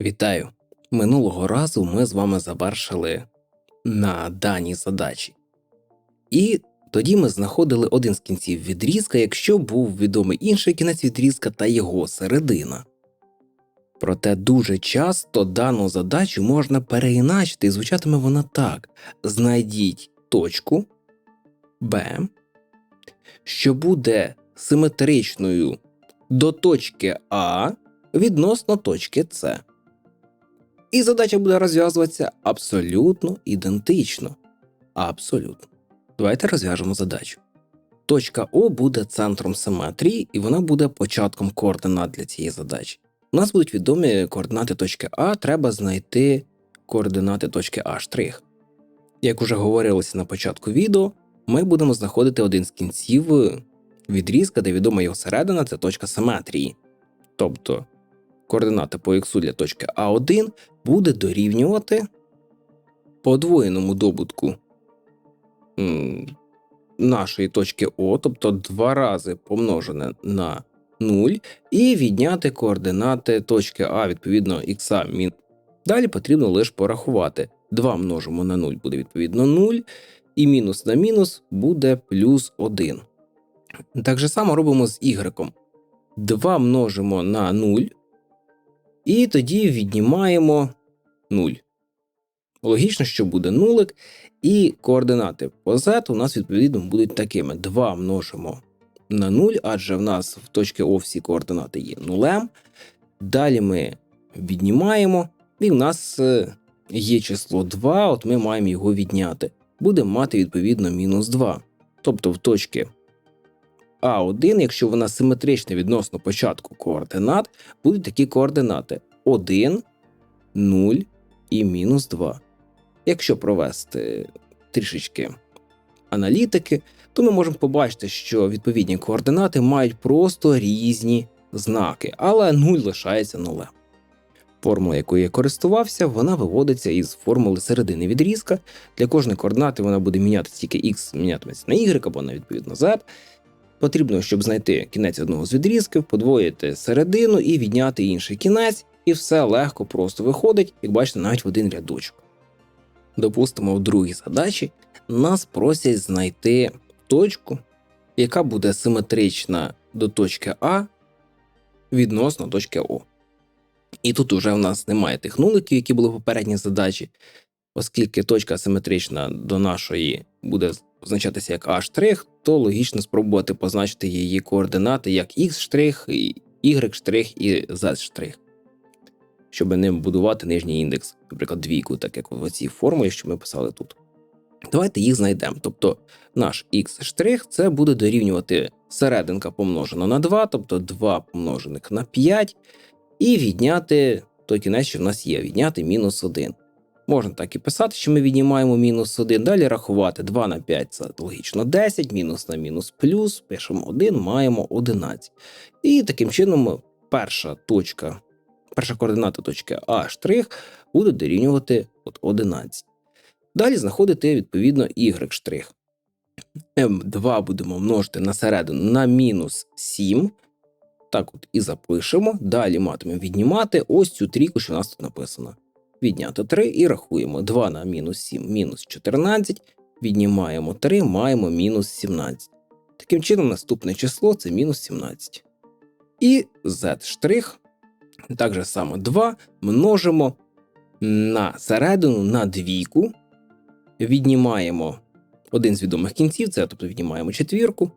Вітаю! Минулого разу ми з вами завершили на даній задачі. І тоді ми знаходили один з кінців відрізка, якщо був відомий інший кінець відрізка та його середина. Проте дуже часто дану задачу можна переіначити, і звучатиме вона так: знайдіть точку Б, що буде симетричною до точки А відносно точки С. І задача буде розв'язуватися абсолютно ідентично. Абсолютно. Давайте розв'яжемо задачу. Точка О буде центром симетрії, і вона буде початком координат для цієї задачі. У нас будуть відомі координати точки А, треба знайти координати точки А'. Як уже говорилося на початку відео, ми будемо знаходити один з кінців відрізка, де відома його середина це точка симетрії. Тобто координати по х для точки А1 буде дорівнювати подвоєному добутку нашої точки О, тобто два рази помножене на 0, і відняти координати точки А відповідно х мін. Далі потрібно лише порахувати. 2 множимо на 0 буде відповідно 0, і мінус на мінус буде плюс 1. Так же само робимо з y. 2 множимо на 0, і тоді віднімаємо 0. Логічно, що буде нулик, і координати по z у нас відповідно будуть такими: 2 множимо на 0, адже в нас в точці О всі координати є нулем. Далі ми віднімаємо, і в нас е, є число 2, от ми маємо його відняти. Будемо мати відповідно мінус 2. Тобто в точці А1, якщо вона симетрична відносно початку координат, будуть такі координати 1, 0 і мінус 2. Якщо провести трішечки аналітики, то ми можемо побачити, що відповідні координати мають просто різні знаки, але 0 лишається нулем. Формула, якою я користувався, вона виводиться із формули середини відрізка. Для кожної координати вона буде міняти тільки x мінятиметься на y або на відповідно z. Потрібно, щоб знайти кінець одного з відрізків, подвоїти середину і відняти інший кінець, і все легко просто виходить, як бачите, навіть в один рядочок. Допустимо, в другій задачі нас просять знайти точку, яка буде симетрична до точки А відносно точки О. І тут уже в нас немає тих нуликів, які були в попередній задачі, оскільки точка симетрична до нашої буде означатися як А', штрих, то логічно спробувати позначити її координати як X', Y' і Z', щоб ним будувати нижній індекс, наприклад, двійку, так як в цій формулі, що ми писали тут. Давайте їх знайдемо. Тобто наш X' це буде дорівнювати серединка помножена на 2, тобто 2 помножених на 5, і відняти той кінець, що в нас є, відняти мінус 1. Можна так і писати, що ми віднімаємо мінус 1, далі рахувати 2 на 5 це логічно 10, мінус на мінус плюс, пишемо 1, маємо 11. І таким чином перша точка, перша координата точки А' буде дорівнювати от 11. Далі знаходити відповідно y'. М2 будемо множити на середину на мінус 7. Так от і запишемо. Далі матимемо віднімати ось цю трійку, що у нас тут написано. Відняти 3 і рахуємо 2 на мінус 7 мінус 14. Віднімаємо 3, маємо мінус 17. Таким чином, наступне число це мінус 17. І z', так же само 2 множимо на середину на двійку. Віднімаємо один з відомих кінців, це тобто віднімаємо четвірку,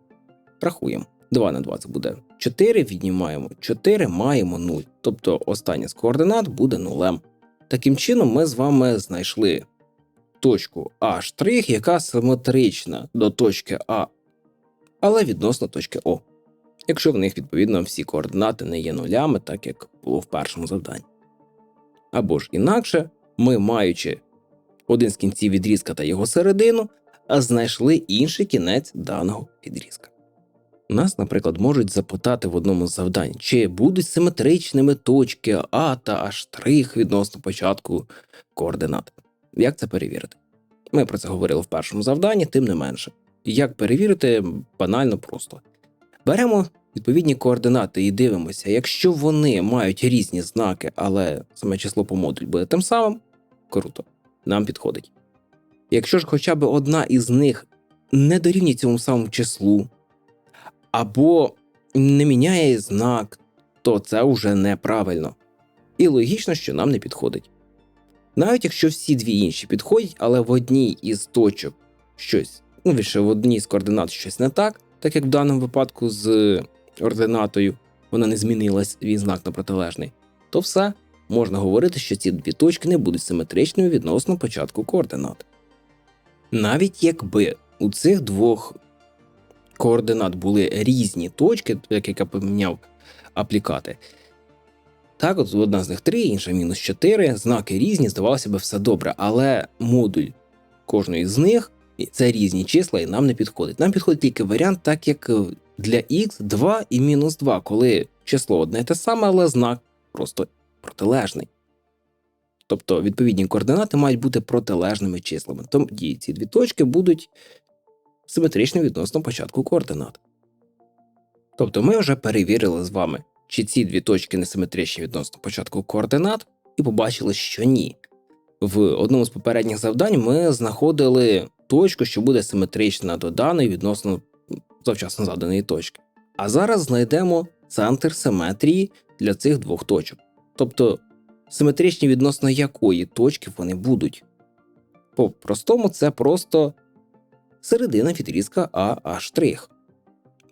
рахуємо. 2 на 2 це буде 4, віднімаємо 4, маємо 0. Тобто остання з координат буде нулем. Таким чином, ми з вами знайшли точку А', яка симетрична до точки А, але відносно точки О. Якщо в них, відповідно, всі координати не є нулями, так як було в першому завданні. Або ж інакше, ми, маючи один з кінців відрізка та його середину, знайшли інший кінець даного відрізка. Нас, наприклад, можуть запитати в одному з завдань, чи будуть симетричними точки А та А' відносно початку координат. Як це перевірити? Ми про це говорили в першому завданні, тим не менше. Як перевірити, банально просто. Беремо відповідні координати і дивимося, якщо вони мають різні знаки, але саме число по модулю буде тим самим, круто, нам підходить. Якщо ж хоча б одна із них не дорівнює цьому самому числу, або не міняє знак, то це вже неправильно. І логічно, що нам не підходить. Навіть якщо всі дві інші підходять, але в одній із точок щось, ну більше в одній з координат щось не так, так як в даному випадку з ординатою вона не змінилась він знак на протилежний, то все можна говорити, що ці дві точки не будуть симетричними відносно початку координат. Навіть якби у цих двох координат були різні точки, як я поміняв аплікати, так, от одна з них 3, інша мінус 4, знаки різні, здавалося б, все добре, але модуль кожної з них це різні числа, і нам не підходить. Нам підходить тільки варіант, так як для x 2 і мінус 2, коли число одне те саме, але знак просто протилежний. Тобто відповідні координати мають бути протилежними числами. Тоді ці дві точки будуть симетричні відносно початку координат. Тобто ми вже перевірили з вами, чи ці дві точки несиметричні відносно початку координат, і побачили, що ні. В одному з попередніх завдань ми знаходили точку, що буде симетрична до даної відносно завчасно заданої точки. А зараз знайдемо центр симетрії для цих двох точок. Тобто симетричні відносно якої точки вони будуть. По-простому, це просто середина відрізка AH'.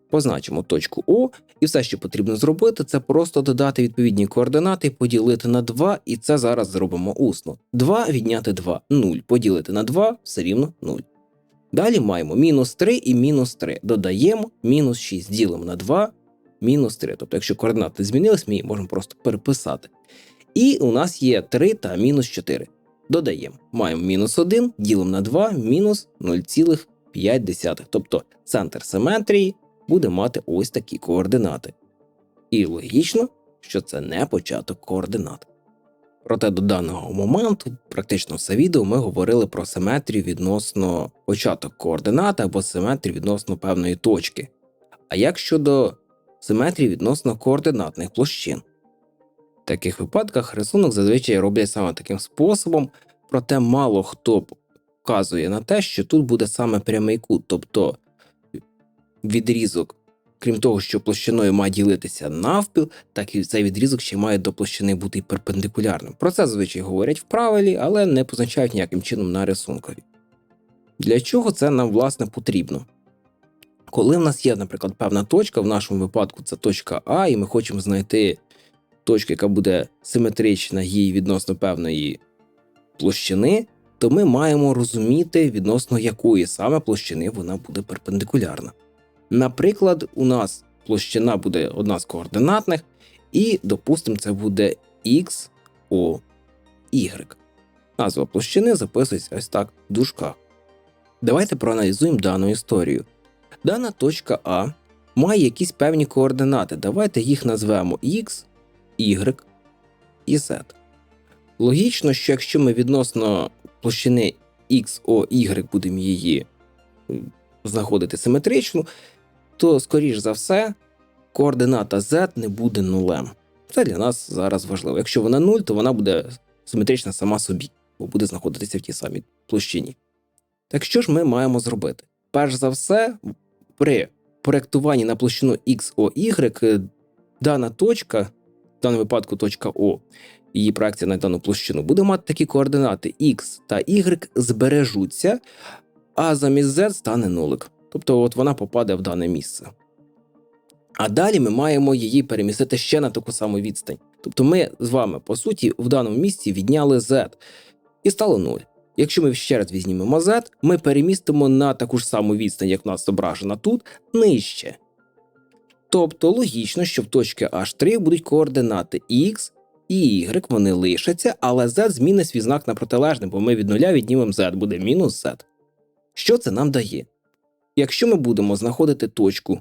Позначимо точку О, і все, що потрібно зробити, це просто додати відповідні координати, поділити на 2, і це зараз зробимо усно. 2 відняти 2, 0, поділити на 2 все рівно 0. Далі маємо мінус 3 і мінус 3. Додаємо мінус 6, ділимо на 2, мінус 3. Тобто, якщо координати змінились, ми її можемо просто переписати. І у нас є 3 та мінус 4. Додаємо. Маємо мінус 1, ділимо на 2, мінус 0,5. Тобто центр симетрії буде мати ось такі координати. І логічно, що це не початок координат. Проте до даного моменту, практично все відео, ми говорили про симетрію відносно початок координат або симетрію відносно певної точки. А як щодо симетрії відносно координатних площин? В таких випадках рисунок зазвичай роблять саме таким способом, проте мало хто вказує на те, що тут буде саме прямий кут, тобто відрізок, крім того, що площиною має ділитися навпіл, так і цей відрізок ще має до площини бути перпендикулярним. Про це зазвичай говорять в правилі, але не позначають ніяким чином на рисункові. Для чого це нам власне потрібно? Коли в нас є, наприклад, певна точка, в нашому випадку це точка А, і ми хочемо знайти точку, яка буде симетрична їй відносно певної площини, то ми маємо розуміти, відносно якої саме площини вона буде перпендикулярна. Наприклад, у нас площина буде одна з координатних, і, допустимо, це буде X, O, Y. Назва площини записується ось так в дужках. Давайте проаналізуємо дану історію. Дана точка А має якісь певні координати. Давайте їх назвемо X, Y і Z. Логічно, що якщо ми відносно площини X, O, Y будемо її знаходити симетричну, то, скоріш за все, координата z не буде нулем. Це для нас зараз важливо. Якщо вона 0, то вона буде симетрична сама собі, бо буде знаходитися в тій самій площині. Так що ж ми маємо зробити? Перш за все, при проєктуванні на площину XOY дана точка, в даному випадку точка О, її проекція на дану площину, буде мати такі координати X та Y збережуться, а замість Z стане нулик. Тобто от вона попаде в дане місце. А далі ми маємо її перемістити ще на таку саму відстань. Тобто ми з вами, по суті, в даному місці відняли Z і стало 0. Якщо ми ще раз візьмемо Z, ми перемістимо на таку ж саму відстань, як в нас зображена тут, нижче. Тобто логічно, що в точці H3 будуть координати X і Y, вони лишаться, але Z зміни свій знак на протилежний, бо ми від нуля віднімемо Z, буде мінус Z. Що це нам дає? Якщо ми будемо знаходити точку,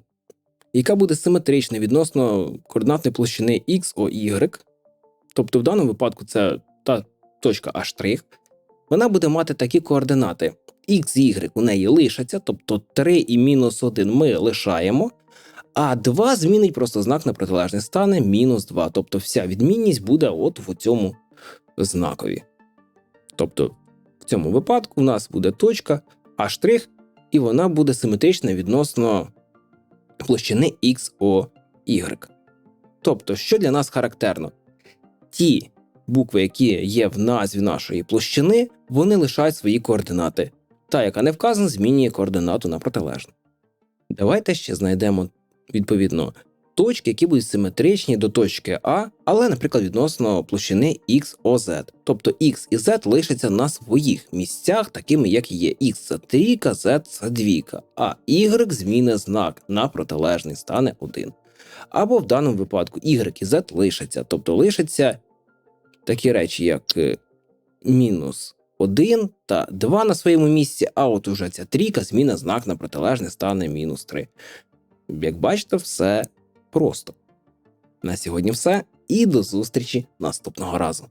яка буде симетрична відносно координатної площини X, O, Y, тобто в даному випадку це та точка H', вона буде мати такі координати. X, Y у неї лишаться, тобто 3 і мінус 1 ми лишаємо, А 2 змінить просто знак на протилежний стане мінус 2. Тобто вся відмінність буде от в цьому знакові. Тобто, в цьому випадку у нас буде точка, а штрих, і вона буде симетрична відносно площини XOY. Тобто, що для нас характерно? Ті букви, які є в назві нашої площини, вони лишають свої координати. Та, яка не вказана, змінює координату на протилежну. Давайте ще знайдемо відповідно точки, які будуть симетричні до точки А, але, наприклад, відносно площини XOZ. Тобто X і Z лишаться на своїх місцях, такими як є X це трійка, Z це двійка, а Y зміни знак на протилежний стане 1. Або в даному випадку Y і Z лишаться, тобто лишаться такі речі, як е, мінус 1 та 2 на своєму місці, а от уже ця трійка зміна знак на протилежний стане мінус 3. Як бачите, все просто. На сьогодні все і до зустрічі наступного разу.